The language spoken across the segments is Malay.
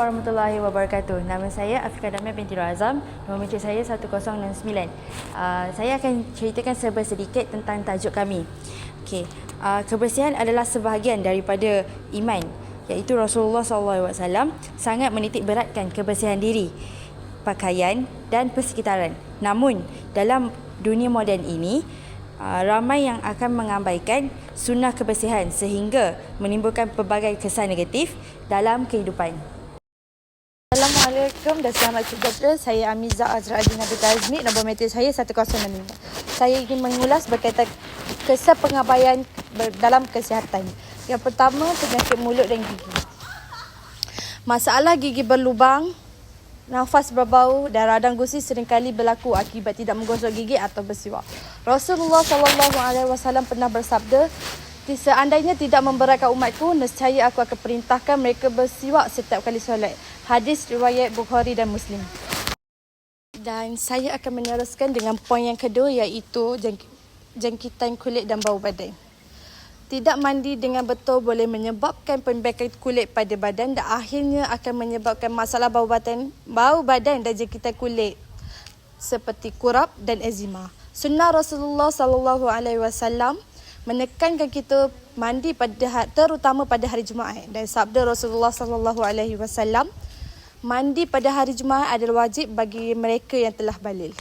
warahmatullahi wabarakatuh. Nama saya Afika Damia binti Razam. Nombor mencik saya 1069. Uh, saya akan ceritakan serba sedikit tentang tajuk kami. Okey, uh, kebersihan adalah sebahagian daripada iman iaitu Rasulullah SAW sangat menitik beratkan kebersihan diri, pakaian dan persekitaran. Namun, dalam dunia moden ini, uh, ramai yang akan mengabaikan sunnah kebersihan sehingga menimbulkan pelbagai kesan negatif dalam kehidupan. Assalamualaikum dan selamat sejahtera. Saya Amiza Azra Adina Abdul Azmi. Nombor meter saya 1065. Saya ingin mengulas berkaitan kesan pengabaian dalam kesihatan. Yang pertama, penyakit mulut dan gigi. Masalah gigi berlubang, nafas berbau dan radang gusi seringkali berlaku akibat tidak menggosok gigi atau bersiwak. Rasulullah SAW pernah bersabda, Seandainya tidak memberatkan umatku, nescaya aku akan perintahkan mereka bersiwak setiap kali solat. Hadis riwayat Bukhari dan Muslim. Dan saya akan meneruskan dengan poin yang kedua iaitu jangk- jangkitan kulit dan bau badan. Tidak mandi dengan betul boleh menyebabkan pembekan kulit pada badan dan akhirnya akan menyebabkan masalah bau badan, bau badan dan jangkitan kulit seperti kurap dan eczema. Sunnah Rasulullah sallallahu alaihi wasallam menekankan kita mandi pada ha- terutama pada hari Jumaat dan sabda Rasulullah sallallahu alaihi wasallam mandi pada hari Jumaat adalah wajib bagi mereka yang telah balil.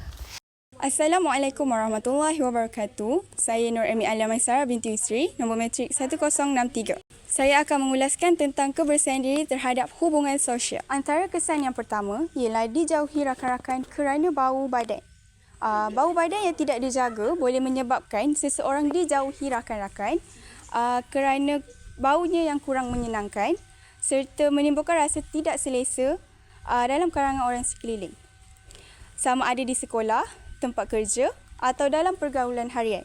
Assalamualaikum warahmatullahi wabarakatuh. Saya Nur Emi Alia Maisara binti Isri, nombor metrik 1063. Saya akan mengulaskan tentang kebersihan diri terhadap hubungan sosial. Antara kesan yang pertama ialah dijauhi rakan-rakan kerana bau badan. Uh, bau badan yang tidak dijaga boleh menyebabkan seseorang dijauhi rakan-rakan uh, kerana baunya yang kurang menyenangkan serta menimbulkan rasa tidak selesa uh, dalam kalangan orang sekeliling sama ada di sekolah, tempat kerja atau dalam pergaulan harian.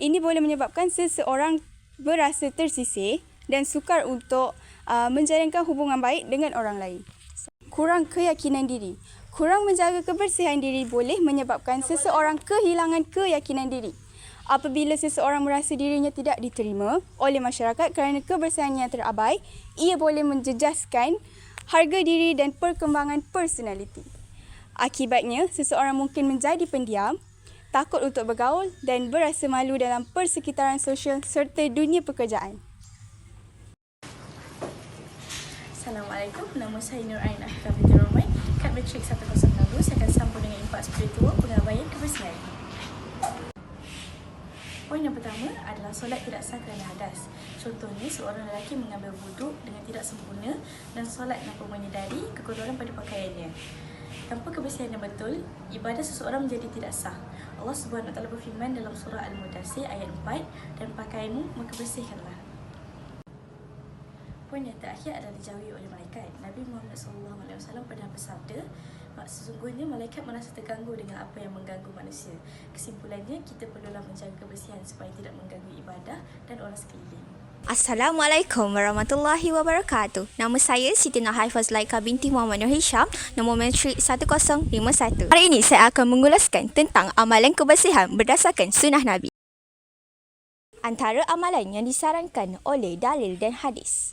Ini boleh menyebabkan seseorang berasa tersisih dan sukar untuk uh, menjalinkan hubungan baik dengan orang lain. Kurang keyakinan diri. Kurang menjaga kebersihan diri boleh menyebabkan seseorang kehilangan keyakinan diri. Apabila seseorang merasa dirinya tidak diterima oleh masyarakat kerana kebersihannya terabai, ia boleh menjejaskan harga diri dan perkembangan personaliti. Akibatnya, seseorang mungkin menjadi pendiam, takut untuk bergaul dan berasa malu dalam persekitaran sosial serta dunia pekerjaan. Assalamualaikum, nama saya Nur Ain Afika Matric 102, saya akan sambung dengan impak spiritual pengabaian kebersihan. Poin yang pertama adalah solat tidak sah kerana hadas. Contohnya, seorang lelaki mengambil wuduk dengan tidak sempurna Dan solat tanpa menyedari kekotoran pada pakaiannya. Tanpa kebersihan yang betul, ibadah seseorang menjadi tidak sah. Allah SWT berfirman dalam surah Al-Mudassir ayat 4 Dan pakaianmu maka bersihkanlah Poin yang terakhir adalah dijauhi oleh malaikat. Nabi Muhammad SAW pernah bersabda, "Mak, sesungguhnya malaikat merasa terganggu dengan apa yang mengganggu manusia. Kesimpulannya, kita perlulah menjaga kebersihan supaya tidak mengganggu ibadah dan orang sekeliling. Assalamualaikum warahmatullahi wabarakatuh. Nama saya Siti Nahifaz Laika binti Muhammad Nur Hisham, nombor metrik 1051. Hari ini saya akan mengulaskan tentang amalan kebersihan berdasarkan sunnah Nabi. Antara amalan yang disarankan oleh dalil dan hadis.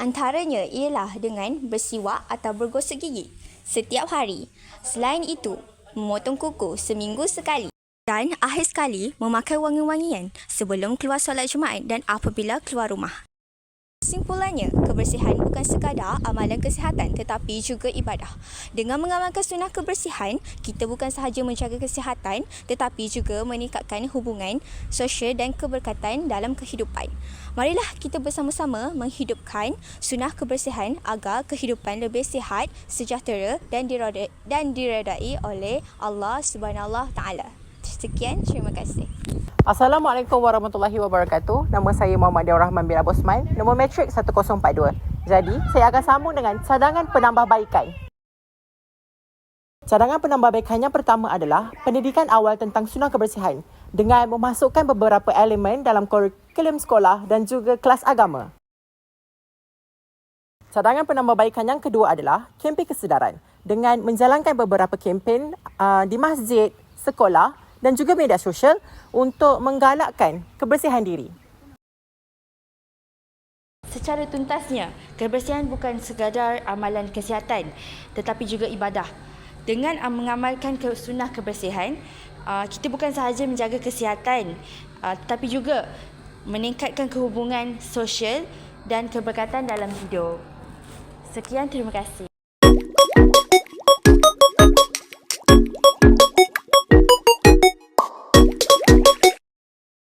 Antaranya ialah dengan bersiwak atau bergosok gigi setiap hari. Selain itu, memotong kuku seminggu sekali. Dan akhir sekali memakai wangi-wangian sebelum keluar solat Jumaat dan apabila keluar rumah. Kesimpulannya, kebersihan bukan sekadar amalan kesihatan tetapi juga ibadah. Dengan mengamalkan sunnah kebersihan, kita bukan sahaja menjaga kesihatan tetapi juga meningkatkan hubungan sosial dan keberkatan dalam kehidupan. Marilah kita bersama-sama menghidupkan sunnah kebersihan agar kehidupan lebih sihat, sejahtera dan diredai, dan diredai oleh Allah Subhanahu taala. Sekian, terima kasih. Assalamualaikum warahmatullahi wabarakatuh. Nama saya Muhammad Dian Rahman bin Abu Osman, nombor metrik 1042. Jadi, saya akan sambung dengan cadangan penambahbaikan. Cadangan penambahbaikan yang pertama adalah pendidikan awal tentang sunnah kebersihan dengan memasukkan beberapa elemen dalam kurikulum sekolah dan juga kelas agama. Cadangan penambahbaikan yang kedua adalah kempen kesedaran dengan menjalankan beberapa kempen uh, di masjid, sekolah dan juga media sosial untuk menggalakkan kebersihan diri. secara tuntasnya, kebersihan bukan sekadar amalan kesihatan tetapi juga ibadah. Dengan uh, mengamalkan sunnah kebersihan, uh, kita bukan sahaja menjaga kesihatan uh, tetapi juga meningkatkan kehubungan sosial dan keberkatan dalam hidup. Sekian, terima kasih.